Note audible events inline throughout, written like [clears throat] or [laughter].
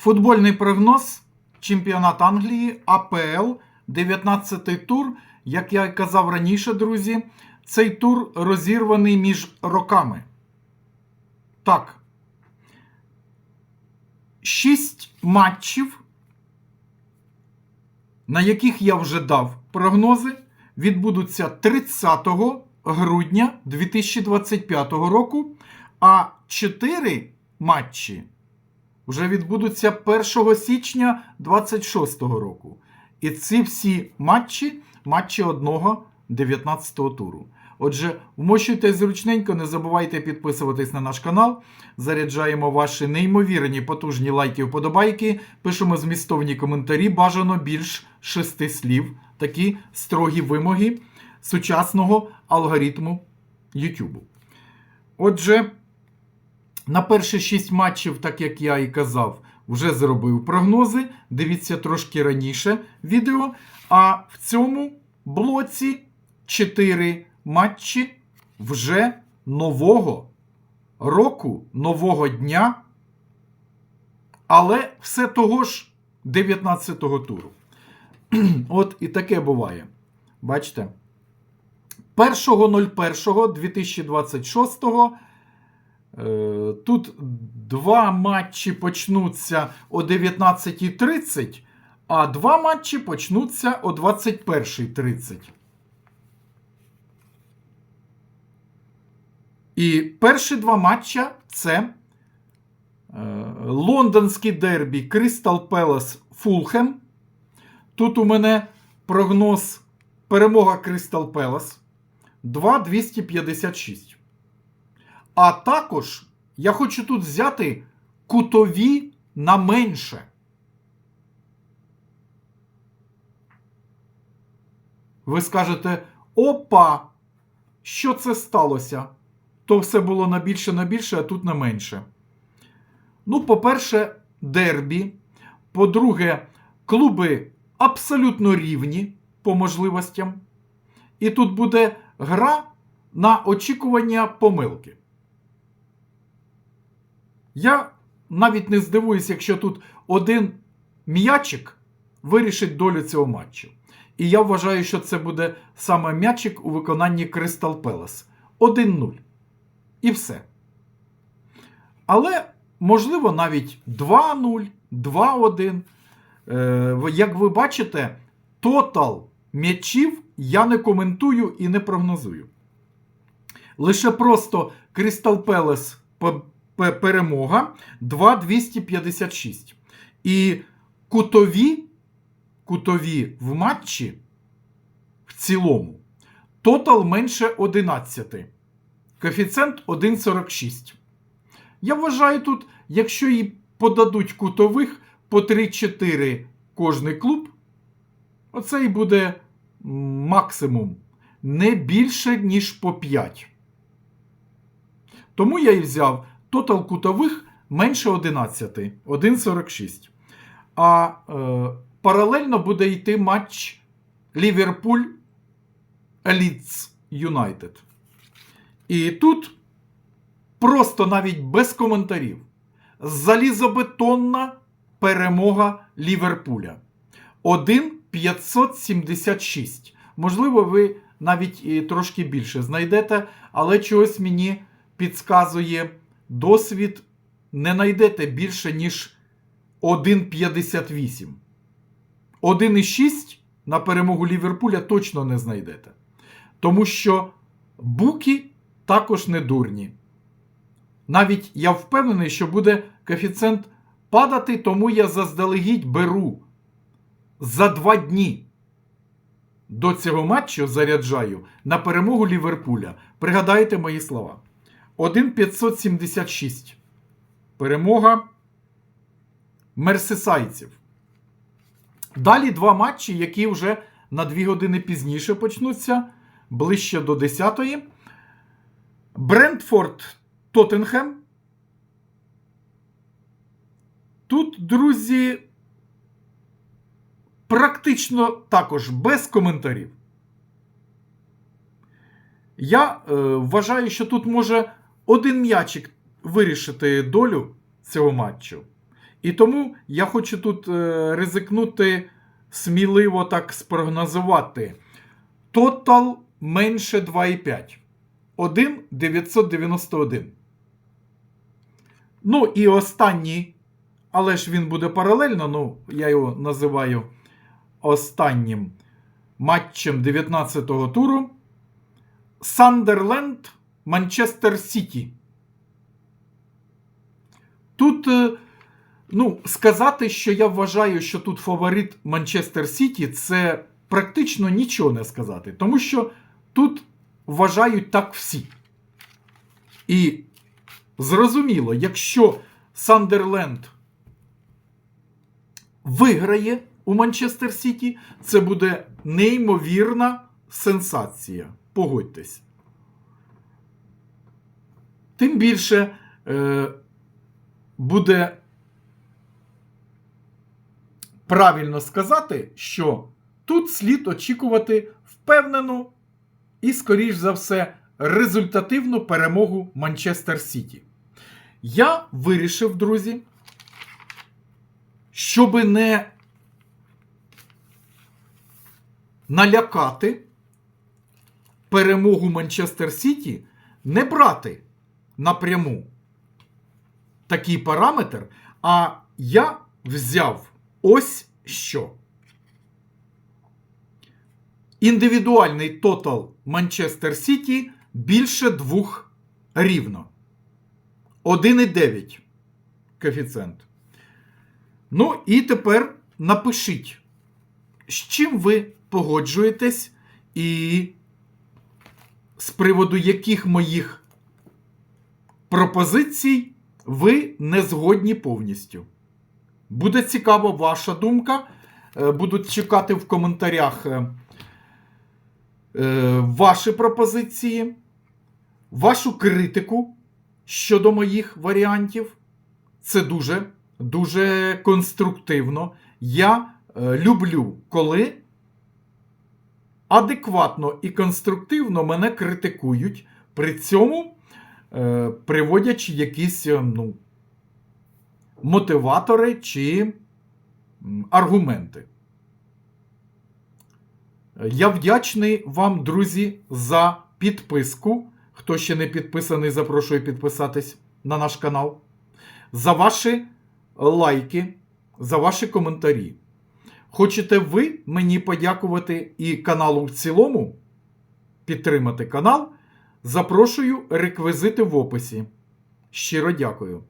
Футбольний прогноз. Чемпіонат Англії, АПЛ, 19-й тур. Як я казав раніше, друзі, цей тур розірваний між роками. Так. Шість матчів, на яких я вже дав прогнози, відбудуться 30 грудня 2025 року, а 4 матчі вже відбудуться 1 січня 26 року. І ці всі матчі матчі одного 19-го туру. Отже, вмощуйтесь зручненько, не забувайте підписуватись на наш канал. Заряджаємо ваші неймовірні потужні лайки, вподобайки. Пишемо змістовні коментарі. Бажано більш шести слів. Такі строгі вимоги сучасного алгоритму YouTube. Отже, на перші шість матчів, так як я і казав, вже зробив прогнози. Дивіться трошки раніше відео. А в цьому блоці 4 матчі вже нового року, нового дня. Але все того ж 19-го туру. [clears throat] От і таке буває. Бачите? 1.01.2026 е, тут два матчі почнуться о 19.30, а два матчі почнуться о 21.30. І перші два матча це е, лондонський дербі Кристал Пелес Фулхем. Тут у мене прогноз перемога Кристал Пелес 2,256. А також я хочу тут взяти кутові на менше. Ви скажете: опа, що це сталося? То все було на більше на більше, а тут на менше. Ну, по-перше, дербі. По-друге, клуби абсолютно рівні по можливостям. І тут буде гра на очікування помилки. Я навіть не здивуюсь, якщо тут один м'ячик вирішить долю цього матчу. І я вважаю, що це буде саме м'ячик у виконанні Кристал Пелес. 1-0. І все. Але, можливо, навіть 2-0, 2-1. Е, як ви бачите, тотал м'ячів я не коментую і не прогнозую. Лише просто Кристал Пелес перемога 2,256. І кутові, кутові в матчі в цілому тотал менше 11. Коефіцієнт 1,46. Я вважаю тут, якщо їй подадуть кутових по 3-4 кожний клуб, оце і буде максимум не більше, ніж по 5. Тому я і взяв тотал кутових менше 11, 1,46. А е, паралельно буде йти матч Ліверпуль Елітс Юнайтед. І тут просто навіть без коментарів. Залізобетонна перемога Ліверпуля. 1,576. Можливо, ви навіть і трошки більше знайдете, але чогось мені підказує досвід. Не знайдете більше, ніж 1,58. 1,6 на перемогу Ліверпуля точно не знайдете. Тому що буки також не дурні. Навіть я впевнений, що буде коефіцієнт падати, тому я заздалегідь беру за два дні до цього матчу заряджаю на перемогу Ліверпуля. Пригадайте мої слова. 1,576. Перемога мерсисайців. Далі два матчі, які вже на 2 години пізніше почнуться, ближче до 10-ї. Брентфорд Тоттенхем. Тут, друзі, практично також без коментарів. Я е, вважаю, що тут може один м'ячик вирішити долю цього матчу. І тому я хочу тут е, ризикнути сміливо так спрогнозувати. Тотал менше 2,5. 1,991. Ну і останній, але ж він буде паралельно, ну, я його називаю останнім матчем 19-го туру. Сандерленд Манчестер Сіті. Тут, е, ну, сказати, що я вважаю, що тут фаворит Манчестер Сіті, це практично нічого не сказати. Тому що тут вважають так всі. І зрозуміло, якщо Сандерленд виграє у Манчестер Сіті, це буде неймовірна сенсація. Погодьтесь. Тим більше е, буде правильно сказати, що тут слід очікувати впевнену і, скоріш за все, результативну перемогу Манчестер Сіті. Я вирішив, друзі, щоб не налякати перемогу Манчестер Сіті, не брати напряму такий параметр, а я взяв ось що. Індивідуальний тотал Манчестер Сіті більше двох рівно. 1,9 коефіцієнт. Ну, і тепер напишіть, з чим ви погоджуєтесь, і з приводу яких моїх пропозицій ви не згодні повністю. Буде цікава ваша думка. Е, Будуть чекати в коментарях е, е, ваші пропозиції, вашу критику щодо моїх варіантів. Це дуже, дуже конструктивно. Я люблю, коли адекватно і конструктивно мене критикують, при цьому приводячи якісь е, ну, мотиватори чи аргументи. Я вдячний вам, друзі, за підписку. Хто ще не підписаний, запрошую підписатись на наш канал. За ваші лайки, за ваші коментарі. Хочете ви мені подякувати і каналу в цілому? Підтримати канал? Запрошую реквізити в описі. Щиро дякую.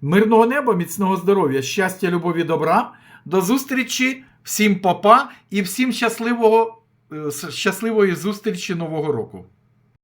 Мирного неба, міцного здоров'я, щастя, любові, добра. До зустрічі, всім папа і всім щасливого, е, щасливої зустрічі Нового року.